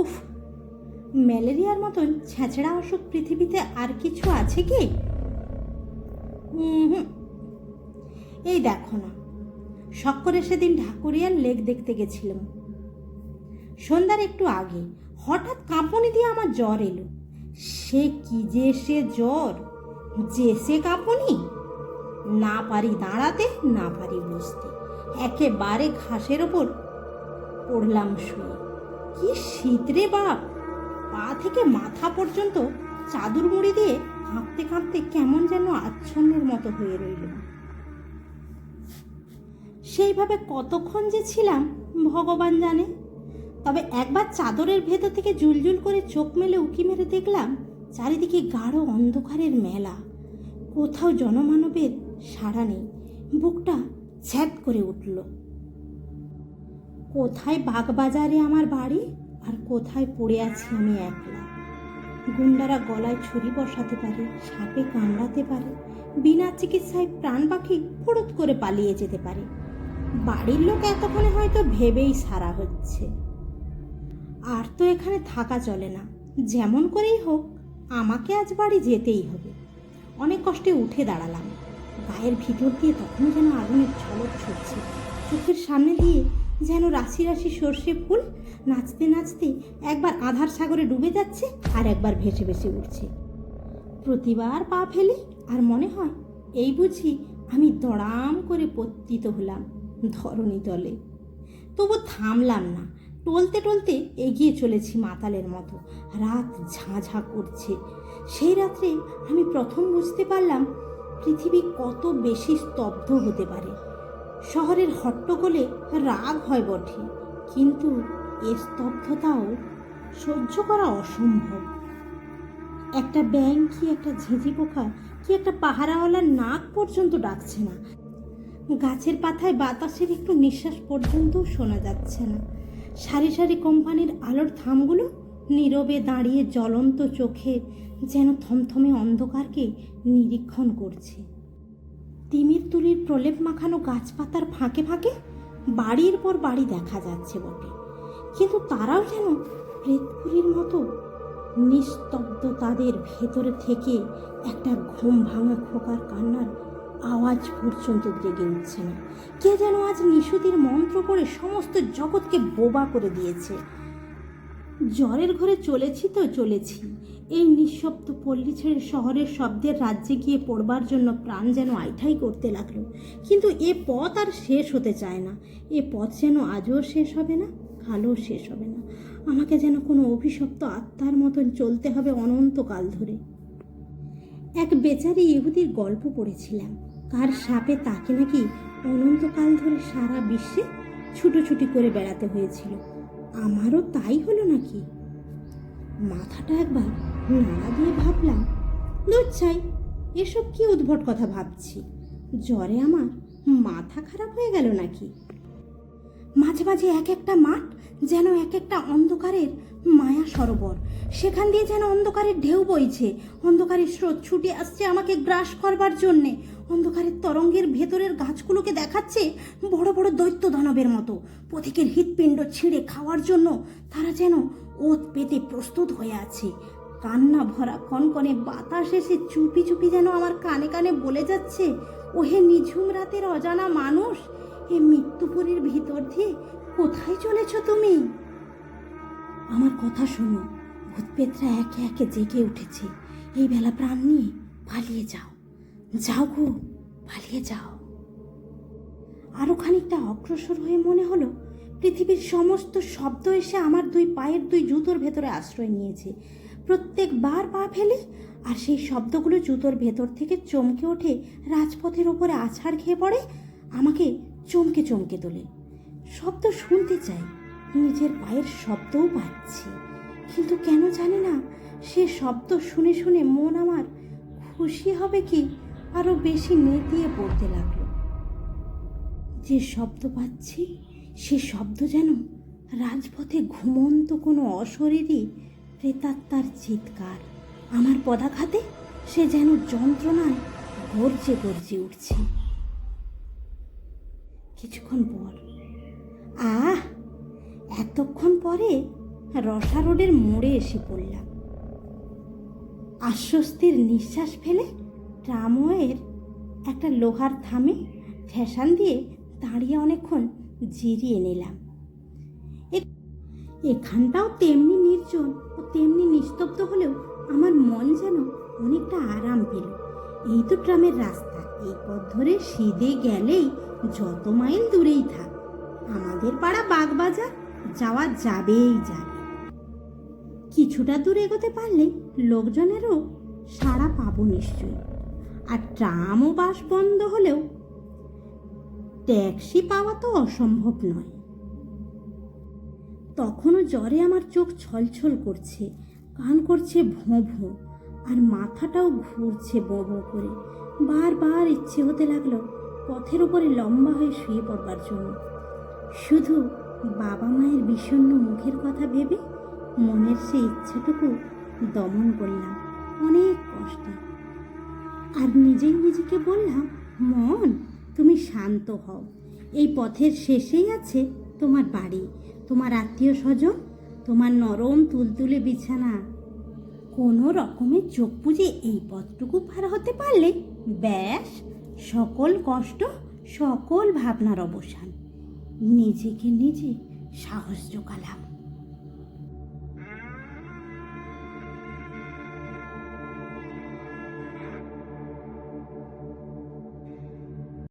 উফ, ম্যালেরিয়ার মতন ছেঁচড়া অসুখ পৃথিবীতে আর কিছু আছে কি। এই দেখো না শখ করে সেদিন ঢাকুরিয়ার লেক দেখতে গেছিলাম। সন্ধ্যার একটু আগে, হঠাৎ কাঁপনি দিয়ে আমার জ্বর এলো। সে কি যে সে জ্বর, যে সে কাঁপনি? না পারি দাঁড়াতে, না পারি বসতে, একেবারে ঘাসের ওপর পড়লাম শুয়ে। কি শীত রে বাপ? পা থেকে মাথা পর্যন্ত চাদর মুড়ি দিয়ে কাঁপতে কাঁপতে কেমন যেন আচ্ছন্নের মতো হয়ে রইল। সেইভাবে কতক্ষণ যে ছিলাম, ভগবান জানে। তবে একবার চাদরের ভেতর থেকে জুলজুল করে চোখ মেলে উকি মেরে দেখলাম, চারিদিকে গাঢ় অন্ধকারের মেলা। কোথাও জনমানবের সাড়া নেই, বুকটা ছ্যাদ করে উঠল। কোথায় বাগবাজারে আমার বাড়ি? আর কোথায় পড়ে আছি আমি একলা? গুন্ডারা গলায় ছুরি বসাতে পারে, সাপে কামড়াতে পারে, বিনা চিকিৎসায় প্রাণ পাখি ফোরত করে পালিয়ে যেতে পারে। বাড়ির লোক এতক্ষণে হয়তো ভেবেই সারা হচ্ছে। আর তো এখানে থাকা চলে না। যেমন করেই হোক, আমাকে আজ বাড়ি যেতেই হবে। অনেক কষ্টে উঠে দাঁড়ালাম। গায়ের ভিতর দিয়ে তখন যেন আগুনের ঝলক ছুটছে। চোখের সামনে দিয়ে যেন রাশি রাশি সর্ষে ফুল নাচতে নাচতে একবার আধার সাগরে ডুবে যাচ্ছে আর একবার ভেসে ভেসে উঠছে। প্রতিবার পা ফেলি আর মনে হয় এই বুঝি আমি দড়াম করে পতিত হলাম ধরণী তলে তবু থামলাম না, টলতে টলতে এগিয়ে চলেছি মাতালের মতো। রাত ঝাঁঝা করছে। সেই রাত্রে আমি প্রথম বুঝতে পারলাম পৃথিবী কত বেশি স্তব্ধ হতে পারে। শহরের হট্টগোলে রাগ হয় বটে, কিন্তু এ স্তব্ধতাও সহ্য করা অসম্ভব। একটা ব্যাং কি একটা ঝিঁঝি পোকা, কি একটা পাহারাওয়ালার নাক পর্যন্ত ডাকছে না। গাছের পাতায় বাতাসের একটু নিঃশ্বাস পর্যন্তও শোনা যাচ্ছে না। সারি সারি কোম্পানির আলোর থামগুলো নীরবে দাঁড়িয়ে জ্বলন্ত চোখে যেন থমথমে অন্ধকারকে নিরীক্ষণ করছে। তিমির তুলির প্রলেপ মাখানো গাছপাতার ফাঁকে ফাঁকে বাড়ির পর বাড়ি দেখা যাচ্ছে বটে। কিন্তু তারাও যেন প্রেতপুরীর মতো নিস্তব্ধ তাদের ভেতরে থেকে একটা ঘুম ভাঙা খোকার কান্নার আওয়াজ পর্যন্ত জেগে উঠছে না। কে যেন আজ নিশুতির মন্ত্র করে সমস্ত জগৎকে বোবা করে দিয়েছে। জ্বরের ঘরে চলেছি তো চলেছি। এই নিঃশব্দ পল্লী ছেড়ে শহরের শব্দের রাজ্যে গিয়ে পড়বার জন্য প্রাণ যেন আইঠাই করতে লাগল। কিন্তু এ পথ আর শেষ হতে চায় না। এ পথ যেন আজও শেষ হবে না, কালও শেষ হবে না। আমাকে যেন কোনো অভিশপ্ত আত্মার মতন চলতে হবে অনন্তকাল ধরে। এক বেচারি ইহুদির গল্প পড়েছিলাম। কার সাপে তাকে নাকি অনন্তকাল ধরে সারা বিশ্বে ছুটোছুটি করে বেড়াতে হয়েছিল। আমারও তাই হলো নাকি? মাথাটা একবার নাড়া দিয়ে ভাবলাম, দূর চাই এসব কি উদ্ভট কথা ভাবছি? জ্বরে আমার মাথা খারাপ হয়ে গেল নাকি? মাঝে মাঝে এক একটা মাঠ যেন এক একটা অন্ধকারের মায়া সরোবর। সেখান দিয়ে যেন অন্ধকারের ঢেউ বইছে, অন্ধকারের স্রোত ছুটে আসছে আমাকে গ্রাস করবার জন্যে। অন্ধকারের তরঙ্গের ভেতরের গাছগুলোকে দেখাচ্ছে বড় বড় দৈত্য দানবের মতো। পথিকের হৃৎপিণ্ড ছিঁড়ে খাওয়ার জন্য তারা যেন ওত পেতে প্রস্তুত হয়ে আছে। কান্না ভরা কনকনে বাতাস এসে চুপি চুপি যেন আমার কানে কানে বলে যাচ্ছে, ওহে নিঝুম রাতের অজানা মানুষ এ মৃত্যুপুরীর ভিতর দিয়ে কোথায় চলেছ তুমি? আমার কথা শোনো ভূতপেতরা একে একে জেগে উঠেছে। এই বেলা প্রাণ নিয়ে পালিয়ে যাও। যাও গো, পালিয়ে যাও। আরও খানিকটা অগ্রসর হয়ে মনে হলো, পৃথিবীর সমস্ত শব্দ এসে আমার দুই পায়ের দুই জুতোর ভেতরে আশ্রয় নিয়েছে। প্রত্যেকবার পা ফেলে আর সেই শব্দগুলো জুতোর ভেতর থেকে চমকে ওঠে রাজপথের ওপরে আছাড় খেয়ে পড়ে, আমাকে চমকে চমকে তোলে। শব্দ শুনতে চাই, নিজের পায়ের শব্দও পাচ্ছি। কিন্তু কেন জানি না, সে শব্দ শুনে শুনে মন আমার খুশি হবে কি আরও বেশি নেতিয়ে পড়তে লাগল। যে শব্দ পাচ্ছি, সে শব্দ যেন রাজপথে ঘুমন্ত কোনো অশরীরই প্রেতাত্মার চিৎকার। আমার পদাঘাতে সে যেন যন্ত্রণায় গর্জে গর্জে উঠছে। কিছুক্ষণ পর। আহ, এতক্ষণ পরে রসা রোডের মোড়ে এসে পড়লাম। আশ্বস্তির নিঃশ্বাস ফেলে ট্রামওয়ের একটা লোহার থামে ফ্যাশন দিয়ে দাঁড়িয়ে অনেকক্ষণ জিরিয়ে নিলাম। এখানটাও তেমনি নির্জন ও তেমনি নিস্তব্ধ হলেও আমার মন যেন অনেকটা আরাম পেল। এই তো ট্রামের রাস্তা। এই পথ ধরে সিধে গেলেই যত মাইল দূরেই থাক, আমাদের পাড়া বাগবাজার যাওয়া যাবেই যাবে। কিছুটা দূর এগোতে পারলে লোকজনেরও সাড়া পাবো নিশ্চয়ই। আর ট্রাম ও বাস বন্ধ হলেও ট্যাক্সি পাওয়া তো অসম্ভব নয়। তখনও জ্বরে আমার চোখ ছলছল করছে, কান করছে ভোঁ ভোঁ, আর মাথাটাও ঘুরছে বো করে। বারবার ইচ্ছে হতে লাগল পথের উপরে লম্বা হয়ে শুয়ে পড়বার জন্য। শুধু বাবা মায়ের বিষণ্ণ মুখের কথা ভেবে মনের সেই ইচ্ছেটুকু দমন করলাম। অনেক কষ্টে। আর নিজেই নিজেকে বললাম, মন, তুমি শান্ত হও। এই পথের শেষেই আছে তোমার বাড়ি, তোমার আত্মীয় স্বজন, তোমার নরম তুলতুলে বিছানা। কোনো রকমের চোখ বুঝে এই পথটুকু পার হতে পারলে ব্যাস সকল কষ্ট সকল ভাবনার অবসান। নিজেকে নিজে সাহস জোগালাম।